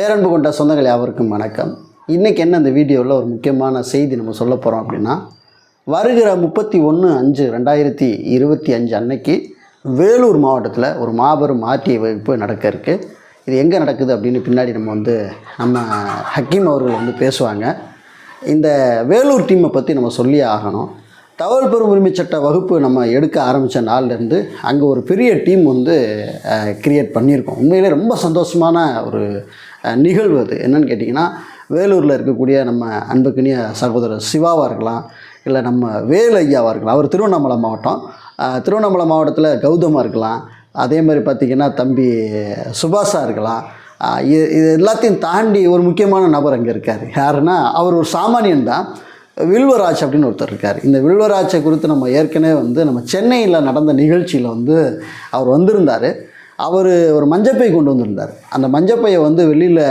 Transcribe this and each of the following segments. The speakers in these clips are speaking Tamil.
பேரன்பு கொண்ட சொந்தங்கள் யாவருக்கும் வணக்கம். இன்றைக்கி என்ன இந்த வீடியோவில் ஒரு முக்கியமான செய்தி நம்ம சொல்ல போகிறோம் அப்படின்னா வருகிற முப்பத்தி ஒன்று அஞ்சு ரெண்டாயிரத்தி இருபத்தி அஞ்சு அன்னைக்கு வேலூர் மாவட்டத்தில் ஒரு மாபெரும் ஆர்டிஐ வகுப்பு நடக்க இருக்கு. இது எங்கே நடக்குது அப்படின்னு பின்னாடி நம்ம வந்து நம்ம ஹக்கீம் அவர்கள் வந்து பேசுவாங்க. இந்த வேலூர் டீமை பற்றி நம்ம சொல்லியே ஆகணும். தகவல் பெறும் உரிமை சட்ட வகுப்பு நம்ம எடுக்க ஆரம்பித்த நாள்லேருந்து அங்கே ஒரு பெரிய டீம் வந்து க்ரியேட் பண்ணியிருக்கோம். உண்மையிலே ரொம்ப சந்தோஷமான ஒரு நிகழ்வு அது என்னன்னு கேட்டிங்கன்னா வேலூரில் இருக்கக்கூடிய நம்ம அன்புக்குனிய சகோதரர் சிவாவாக இருக்கலாம் இல்லை நம்ம வேலு ஐயாவாக இருக்கலாம் அவர் திருவண்ணாமலை மாவட்டம். திருவண்ணாமலை மாவட்டத்தில் கௌதமாக இருக்கலாம் அதே மாதிரி பார்த்திங்கன்னா தம்பி சுபாஷா இருக்கலாம் இது இது எல்லாத்தையும் தாண்டி ஒரு முக்கியமான நபர் அங்கே இருக்கார். யாருன்னா அவர் ஒரு சாமானியன் தான். வில்வராஜ் அப்படின்னு ஒருத்தர் இருக்கார். இந்த வில்வராஜை குறித்து நம்ம ஏற்கனவே வந்து நம்ம சென்னையில் நடந்த நிகழ்ச்சியில் வந்து அவர் வந்திருந்தார். அவர் ஒரு மஞ்சப்பை கொண்டு வந்திருந்தார். அந்த மஞ்சப்பையை வந்து வெளியில்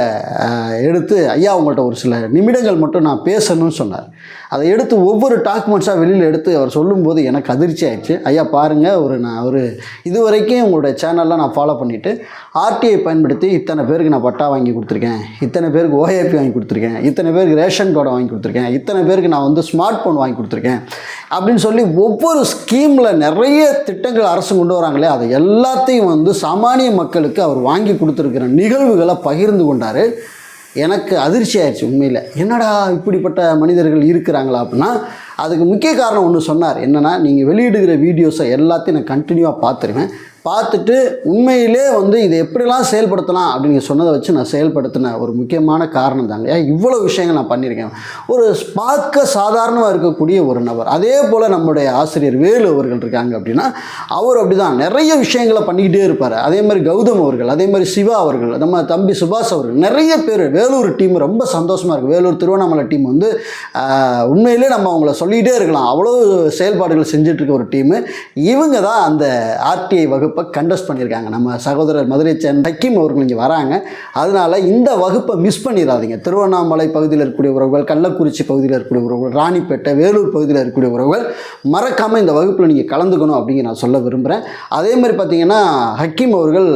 எடுத்து ஐயா உங்கள்கிட்ட ஒரு சில நிமிடங்கள் மட்டும் நான் பேசணும்னு சொன்னார். அதை எடுத்து ஒவ்வொரு டாக்குமெண்ட்ஸாக வெளியில் எடுத்து அவர் சொல்லும்போது எனக்கு அதிர்ச்சி ஆயிடுச்சு. ஐயா பாருங்கள் ஒரு நான் ஒரு இது வரைக்கும் உங்களுடைய சேனல்லாம் நான் ஃபாலோ பண்ணிவிட்டு ஆர்டிஐ பயன்படுத்தி இத்தனை பேருக்கு நான் பட்டா வாங்கி கொடுத்துருக்கேன். இத்தனை பேருக்கு ஓஏபி வாங்கி கொடுத்துருக்கேன். இத்தனை பேருக்கு ரேஷன் கார்டை வாங்கி கொடுத்துருக்கேன். இத்தனை பேருக்கு நான் வந்து ஸ்மார்ட் ஃபோன் வாங்கி கொடுத்துருக்கேன். அப்படின்னு சொல்லி ஒவ்வொரு ஸ்கீமில் நிறைய திட்டங்கள் அரசு கொண்டு வராங்களே அதை எல்லாத்தையும் வந்து சாமானிய மக்களுக்கு அவர் வாங்கி கொடுத்துருக்கிற நிகழ்வுகளை பகிர்ந்து கொண்டார். எனக்கு அதிர்ச்சி ஆயிடுச்சு உண்மையில். என்னடா இப்படிப்பட்ட மனிதர்கள் இருக்கிறாங்களா அப்படின்னா அதுக்கு முக்கிய காரணம் ஒன்று சொன்னார். என்னென்னா நீங்கள் வெளியிடுகிற வீடியோஸை எல்லாத்தையும் நான் கண்டினியூவாக பார்த்துருவேன். பார்த்துட்டு உண்மையிலே வந்து இதை எப்படிலாம் செயல்படுத்தலாம் அப்படின்னு சொன்னதை வச்சு நான் செயல்படுத்தின ஒரு முக்கியமான காரணம் தாங்க. ஏன்? இவ்வளோ விஷயங்கள் நான் பண்ணியிருக்கேன். ஒரு பார்க்க சாதாரணமாக இருக்கக்கூடிய ஒரு நபர் அதே போல் நம்முடைய ஆசிரியர் வேலு அவர்கள் இருக்காங்க அப்படின்னா அவர் அப்படி தான் நிறைய விஷயங்களை பண்ணிக்கிட்டே இருப்பார். அதே மாதிரி கௌதம் அவர்கள் அதே மாதிரி சிவா அவர்கள் நம்ம தம்பி சுபாஷ் அவர்கள் நிறைய பேர் வேலூர் டீம் ரொம்ப சந்தோஷமாக இருக்குது வேலூர் திருவண்ணாமலை டீம் வந்து உண்மையிலே நம்ம அவங்கள சொல்லிகிட்டே இருக்கலாம். அவ்வளோ செயல்பாடுகள் செஞ்சுட்டு இருக்க ஒரு டீமு. இவங்க தான் அந்த ஆர்டிஐ வகுப்பை கண்டஸ்ட் பண்ணியிருக்காங்க. நம்ம சகோதரர் மதுரை சேன் ஹக்கீம் அவர்கள் இங்கே வராங்க. அதனால் இந்த வகுப்பை மிஸ் பண்ணிடாதீங்க. திருவண்ணாமலை பகுதியில் இருக்கக்கூடிய உறவுகள் கள்ளக்குறிச்சி பகுதியில் இருக்கக்கூடிய உறவுகள் ராணிப்பேட்டை வேலூர் பகுதியில் இருக்கக்கூடிய உறவுகள் மறக்காமல் இந்த வகுப்பில் நீங்கள் கலந்துக்கணும் அப்படிங்கிற நான் சொல்ல விரும்புகிறேன் அதே மாதிரி பார்த்தீங்கன்னா ஹக்கீம் அவர்கள்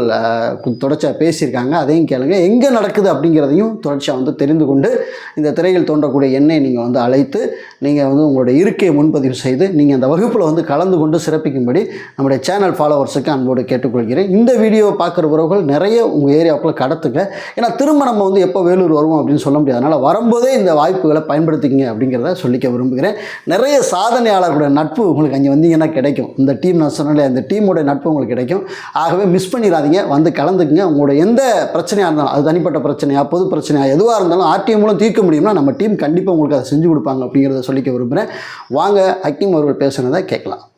தொடர்ச்சியாக பேசியிருக்காங்க. அதையும் கேளுங்க. எங்கே நடக்குது அப்படிங்கிறதையும் தொடர்ச்சியாக வந்து தெரிந்து கொண்டு இந்த திரையில் தோன்றக்கூடிய எண்ணெய் நீங்கள் வந்து அழைத்து நீங்கள் வந்து உங்களுடைய இருக்கையை முன்பதிவு செய்து நீங்கள் அந்த வகுப்பில் வந்து கலந்து கொண்டு சிறப்பிக்கும்படி நம்முடைய சேனல் ஃபாலோவர்ஸுக்கு அன்போடு கேட்டுக்கொள்கிறேன். இந்த வீடியோவை பார்க்குற உறவுகள் நிறைய உங்கள் ஏரியாவுக்குள்ளே கடத்துங்க. ஏன்னா திரும்ப நம்ம வந்து எப்போ வேலூர் வருவோம் அப்படின்னு சொல்ல முடியாது அதனால் வரும்போதே இந்த வாய்ப்புகளை பயன்படுத்திக்கங்க அப்படிங்கிறத சொல்லிக்க விரும்புகிறேன். நிறைய சாதனையாளர்களுடைய நட்பு உங்களுக்கு அங்கே வந்தீங்கன்னா கிடைக்கும். இந்த டீம் நான் சொன்னேன் அந்த டீமோட நட்பு உங்களுக்கு கிடைக்கும். ஆகவே மிஸ் பண்ணிடாதீங்க. வந்து கலந்துக்குங்க. உங்களோட எந்த பிரச்சனையாக இருந்தாலும் அது தனிப்பட்ட பிரச்சனையா பொது பிரச்சனையாக எதுவாக இருந்தாலும் ஆர்டிஎம் மூலம் தீர்க்க முடியும்னா நம்ம டீம் கண்டிப்பாக உங்களுக்கு அதை செஞ்சு கொடுப்பாங்க அப்படிங்கிறத சொல்லிக்க விரும்புகிறேன். வாங்க ஹக்கீம் அவர்கள் பேசுனதை கேட்கலாம்.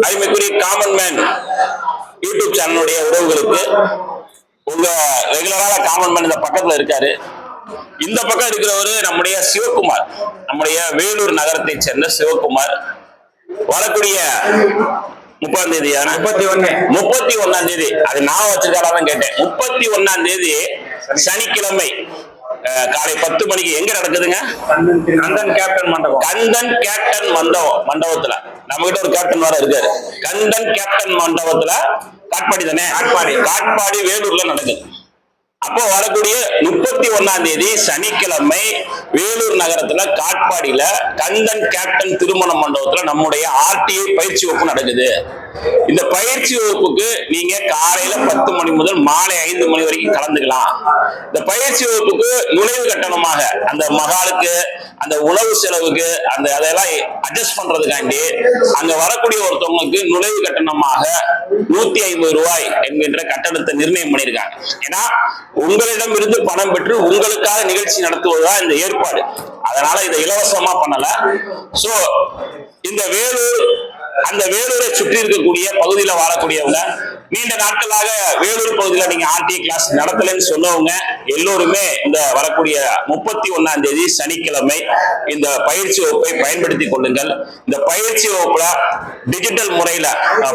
அருமைக்குரிய காமன் மேன் யூடியூப் சேனலுடைய உறவுகளுக்கு உங்க ரெகுலரான காமன் மேன் இந்த பக்கத்துல இருக்காரு. இந்த பக்கம் இருக்கிறவரு நம்முடைய சிவகுமார். நம்முடைய வேலூர் நகரத்தை சேர்ந்த சிவகுமார். வரக்கூடிய முப்பதாம் தேதி முப்பத்தி ஒண்ணு. முப்பத்தி ஒண்ணாம் தேதி. அது நான் வச்சிருக்காரான்னு கேட்டேன். முப்பத்தி ஒண்ணாம் தேதி சனிக்கிழமை. காலை பத்து மணிக்கு எங்க நடக்குதுங்க? கந்தன் கேப்டன் மண்டபம். கந்தன் கேப்டன் மண்டபம் மண்டபத்துல. நம்ம கிட்ட ஒரு கேப்டன் வர இருக்காரு. கந்தன் கேப்டன் மண்டபத்துல காட்பாடி தானே? காட்பாடி. காட்பாடி வேலூர்ல நடக்குது. அப்போ வரக்கூடிய முப்பத்தி ஒண்ணாம் தேதி சனிக்கிழமை வேலூர் நகரத்துல காட்பாடியில கந்தன் கேப்டன் திருமண மண்டபத்துல நம்முடைய ஆர்டிஐ பயிற்சி வகுப்பு நடக்குது. இந்த பயிற்சி வகுப்புக்கு நீங்க காலையில பத்து மணி முதல் மாலை ஐந்து மணி வரைக்கும் கலந்துக்கலாம். இந்த பயிற்சி வகுப்புக்கு நுழைவு கட்டணமாக அந்த மகாலுக்கு அந்த உணவு செலவுக்கு அந்த அதெல்லாம் அட்ஜஸ்ட் பண்றதுக்காண்டி அங்க வரக்கூடிய ஒருத்தவங்களுக்கு நுழைவு கட்டணமாக நூத்தி ஐம்பது ரூபாய் என்கின்ற கட்டணத்தை நிர்ணயம் பண்ணியிருக்காங்க. ஏன்னா உங்களிடம் இருந்து பணம் பெற்று உங்களுக்காக நிகழ்ச்சி நடத்துவதுதான் இந்த ஏற்பாடு. அதனால இதை இலவசமா பண்ணல. சோ இந்த வேலூர் அந்த வேலூரை சுற்றி இருக்கக்கூடிய பகுதியில வாழக்கூடியவங்க நீண்ட நாட்களாக வேலூர் பகுதியில நீங்க ஆர்டி கிளாஸ் நடத்தலைன்னு சொன்னவங்க எல்லோருமே இந்த வரக்கூடிய முப்பத்தி ஒன்னாம் தேதி சனிக்கிழமை இந்த பயிற்சி வகுப்பை பயன்படுத்தி கொள்ளுங்கள். இந்த பயிற்சி வகுப்புல டிஜிட்டல் முறையில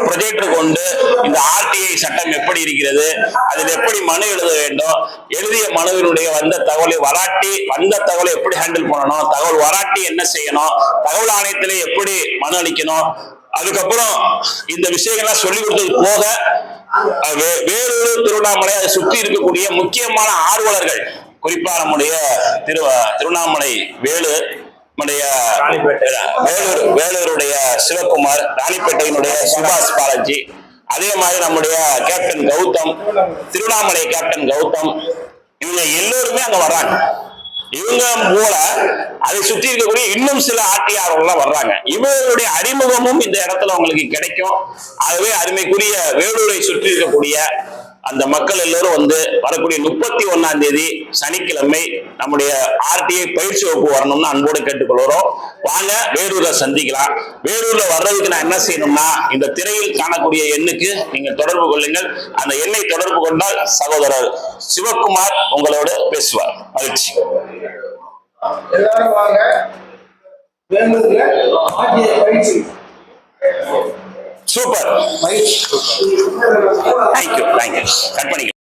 ப்ரொஜெக்டர் கொண்டு இந்த ஆர்டிஐ சட்டம் எப்படி இருக்கிறது அதில் எப்படி மனு எழுத வேண்டும் எழுதிய மனுவினுடைய வந்த தகவலை வராட்டி வந்த தகவலை எப்படி ஹேண்டில் பண்ணணும் தகவல் வராட்டி என்ன செய்யணும் தகவல் ஆணையத்திலே எப்படி மனு அளிக்கணும் அதுக்கப்புறம் இந்த விஷயங்கள்லாம் சொல்லி கொடுத்தது போக வேலூர் திருவண்ணாமலை அதை சுற்றி இருக்கக்கூடிய முக்கியமான ஆர்வலர்கள் குறிப்பா நம்முடைய திரு திருவண்ணாமலை வேலு நம்முடைய வேலூர் வேலூருடைய சிவகுமார் ராணிப்பேட்டையினுடைய சுபாஷ் பாலாஜி அதே மாதிரி நம்முடைய கேப்டன் கௌதம் திருவண்ணாமலை கேப்டன் கௌதம் இவங்க எல்லோருமே அங்க வர்றாங்க. இவங்க போல அதை சுற்றி இருக்கக்கூடிய இன்னும் சில ஆட்டியாளர்கள் வர்றாங்க. இவர்களுடைய அறிமுகமும் இந்த இடத்துல அவங்களுக்கு கிடைக்கும். ஆகவே அருமைக்குரிய வேலூரை சுற்றி இருக்கக்கூடிய அந்த மக்கள் எல்லோரும் வந்து வரக்கூடிய முப்பத்தி ஒன்னாம் தேதி சனிக்கிழமை நம்முடைய ஆர்டிஐ பயிற்சி வகுப்பு வரணும்னு அன்போடு கேட்டுக்கொள்கிறோம். வாங்க வேலூர்ல சந்திக்கலாம். வேலூர்ல வர்றதுக்கு நான் என்ன செய்யணும்னா இந்த திரையில் காணக்கூடிய எண்ணுக்கு நீங்கள் தொடர்பு கொள்ளுங்கள். அந்த எண்ணை தொடர்பு கொண்டால் சகோதரர் சிவகுமார் உங்களோடு பேசுவார். மகிழ்ச்சி. எல்லாரும் வாங்க. வேலூர்ல ஆட்சிய பயிற்சி. சூப்பர் தேங்க்யூ தேங்க்யூ கட் பண்ணிக்கலாம்